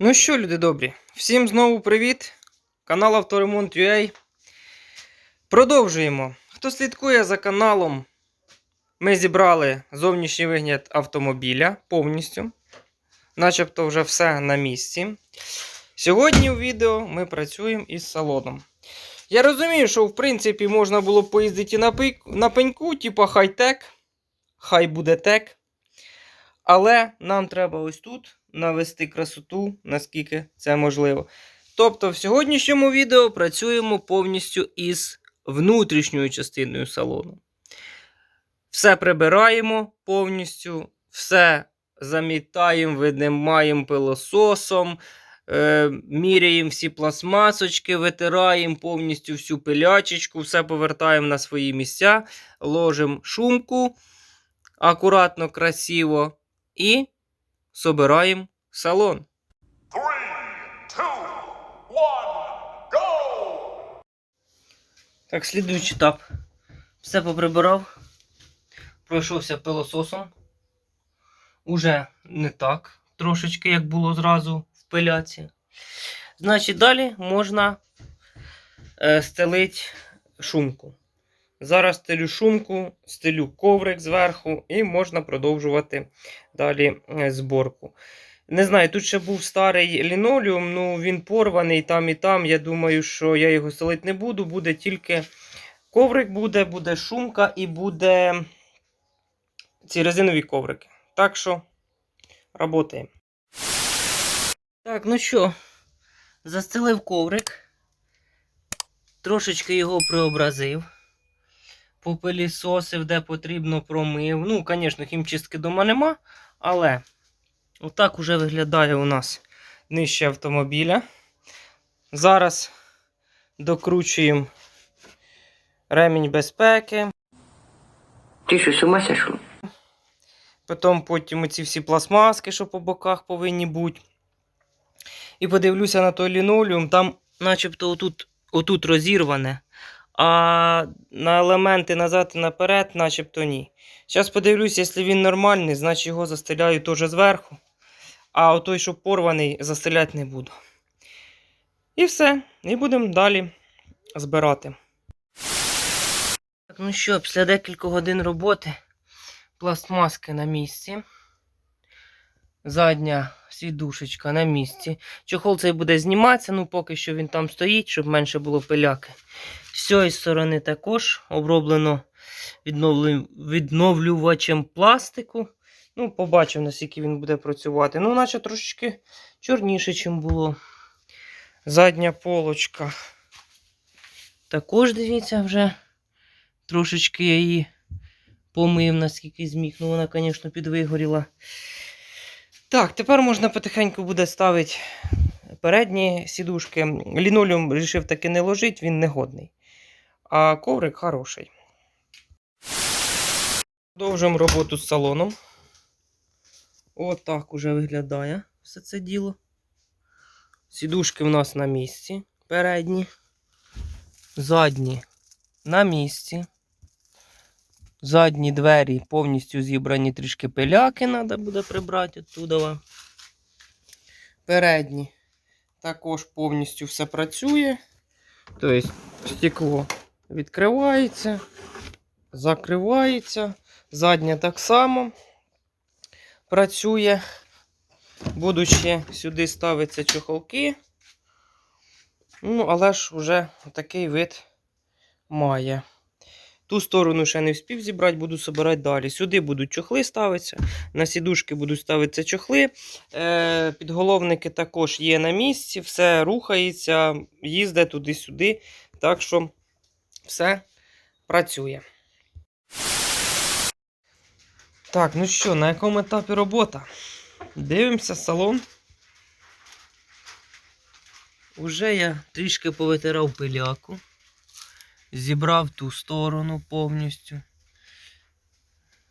Ну що, люди добрі, всім знову привіт. Канал Авторемонт.ua. Продовжуємо. Хто слідкує за каналом, ми зібрали зовнішній вигляд автомобіля повністю. Начебто вже все на місці. Сьогодні у відео ми працюємо із салоном. Я розумію, що в принципі можна було б поїздити на пеньку, типу хай-тек, хай буде тек. Але нам треба ось тут навести красоту, наскільки це можливо. Тобто, в сьогоднішньому відео працюємо повністю із внутрішньою частиною салону. Все прибираємо повністю, все замітаємо, видимаємо пилососом, е, міряємо всі пластмасочки, витираємо повністю всю пилячечку, все повертаємо на свої місця, ложимо шумку акуратно, красиво і собираємо салон. Three, two, one, go! Так, слідуючий етап. Все поприбирав, пройшовся пилососом. Уже не так, трошечки, як було зразу в пиляці. Значить, далі можна е, стелити шумку. Зараз стелю шумку, стелю коврик зверху і можна продовжувати далі е, зборку. Не знаю, тут ще був старий лінолеум, ну він порваний там і там. Я думаю, що я його стелити не буду, буде тільки коврик буде, буде шумка і буде ці резинові коврики. Так що работаємо. Так, ну що, застелив коврик. Трошечки його преобразив. Попилісосив, де потрібно, промив. Ну, звісно, хімчистки дома нема, але отак уже виглядає у нас нижче автомобіля. Зараз докручуємо ремінь безпеки. Что, с ума сошел? Потім потім ці всі пластмаски, що по боках повинні бути. І подивлюся на той лінолеум, там начебто отут, отут розірване, а на елементи назад і наперед, начебто ні. Зараз подивлюся, якщо він нормальний, значить його застеляю теж зверху. А отой, що порваний, застеляти не буду. І все. І будемо далі збирати. Так, ну що, після декількох годин роботи пластмаски на місці. Задня сідушечка на місці. Чохол цей буде зніматися, ну поки що він там стоїть, щоб менше було пиляки. З цієї сторони також оброблено відновлювачем пластику. Ну, побачимо, наскільки він буде працювати. Ну, наче трошечки чорніше, ніж було. Задня полочка. Також, дивіться, вже трошечки я її помив, наскільки зміг. Ну, вона, звісно, підвигоріла. Так, тепер можна потихеньку буде ставити передні сідушки. Лінолеум вирішив таки не ложити, він негодний. А коврик хороший. Продовжуємо роботу з салоном. Отак уже виглядає все це діло. Сідушки в нас на місці. Передні. Задні на місці. Задні двері повністю зібрані трішки пиляки, треба буде прибрати оттуда. Передні також повністю все працює. Тобто стекло відкривається, закривається. Заднє так само працює. Будуть ще сюди ставитися чохолки. Ну, але ж вже такий вид має. Ту сторону ще не встиг зібрати, буду збирати далі. Сюди будуть чохли ставитися, на сідушки будуть ставитися чохли. Е, підголовники також є на місці, все рухається, їздить туди-сюди. Так що все працює. Так, ну що, на якому етапі робота? Дивимося салон. Уже я трішки повитирав пиляку. Зібрав ту сторону повністю.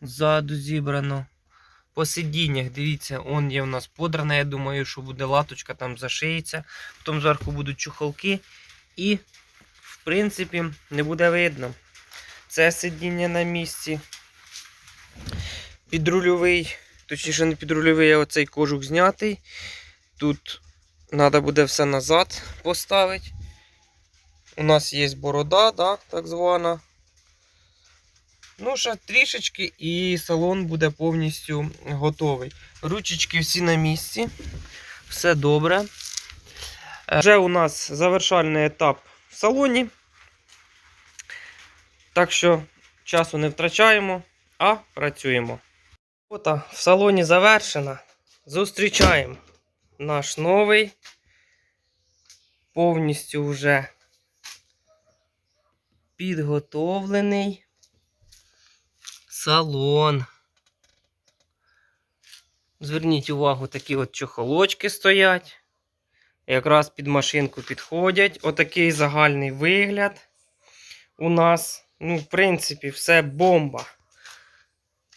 Ззаду зібрано. По сидіннях, дивіться, он є у нас подрана. Я думаю, що буде латочка там зашиється. Потім зверху будуть чухолки. І, принципі, не буде видно. Це сидіння на місці. Підрульовий, точніше не підрульовий, а оцей кожух знятий. Тут Треба буде все назад поставити. У нас є борода, да, так звана. Ну, ще трішечки і салон буде повністю готовий. Ручечки всі на місці. Все добре. Е, Вже у нас завершальний етап в салоні. Так що часу не втрачаємо, а працюємо. Робота в салоні завершена. Зустрічаємо наш новий, повністю вже підготовлений салон. Зверніть увагу, такі от чохолочки стоять. Якраз під машинку підходять. Отакий загальний вигляд у нас. Ну, в принципі, все бомба.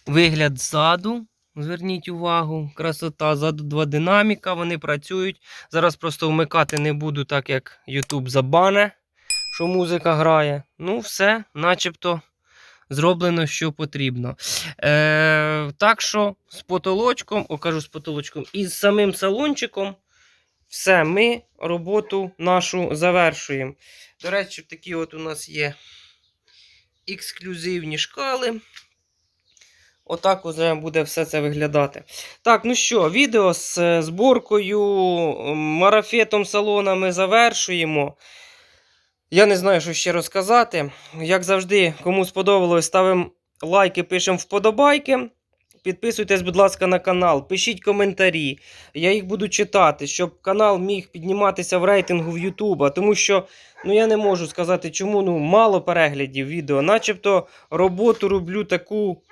Вигляд ззаду. Зверніть увагу, красота. Ззаду два динаміка, вони працюють. Зараз просто вмикати не буду, так як YouTube забане, що музика грає. Ну, все, начебто зроблено, що потрібно. Е, так що з потолочком, о, з потолочком, і з самим салончиком. Все, ми роботу нашу завершуємо. До речі, такі от у нас є ексклюзивні шкали. Отак уже буде все це виглядати. Так, ну що, відео з е, зборкою, марафетом салона ми завершуємо. Я не знаю, що ще розказати. Як завжди, кому сподобалось, ставимо лайки, пишемо вподобайки. Підписуйтесь, будь ласка, на канал, пишіть коментарі. Я їх буду читати, щоб канал міг підніматися в рейтингу в Ютуба. Тому що ну, я не можу сказати, чому ну, мало переглядів відео. Начебто роботу роблю таку,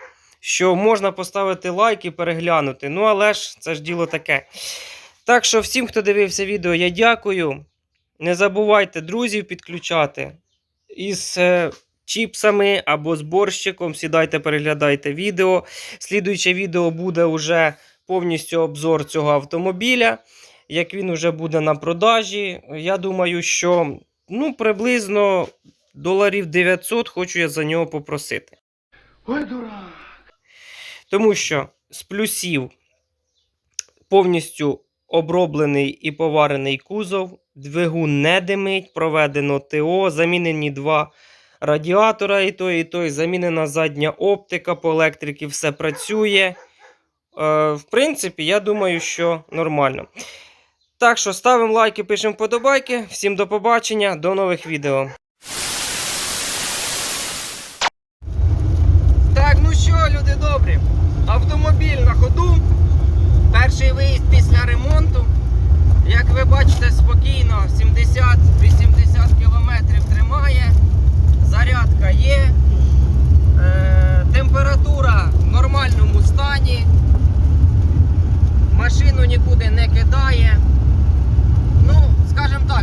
що можна поставити лайк і переглянути. Ну, але ж це ж діло таке. Так що всім, хто дивився відео, я дякую. Не забувайте друзів підключати. Із е, чіпсами або з борщиком. Сідайте, переглядайте відео. Слідуюче відео буде вже повністю обзор цього автомобіля. Як він вже буде на продажі. Я думаю, що ну, приблизно доларів 900 хочу я за нього попросити. Ой, дурак! Тому що з плюсів повністю оброблений і поварений кузов, двигун не димить, проведено ТО, замінені два радіатора, і той, і той, замінена задня оптика по електриці, все працює. Е, в принципі, я думаю, що нормально. Так що ставимо лайки, пишемо вподобайки. Всім до побачення, до нових відео. Так, ну що, люди добрі, автомобіль на ходу. Перший виїзд після ремонту. Як ви бачите, спокійно 70-80 км тримає. Зарядка є. Е, температура в нормальному стані. Машину нікуди не кидає. Ну, скажімо так,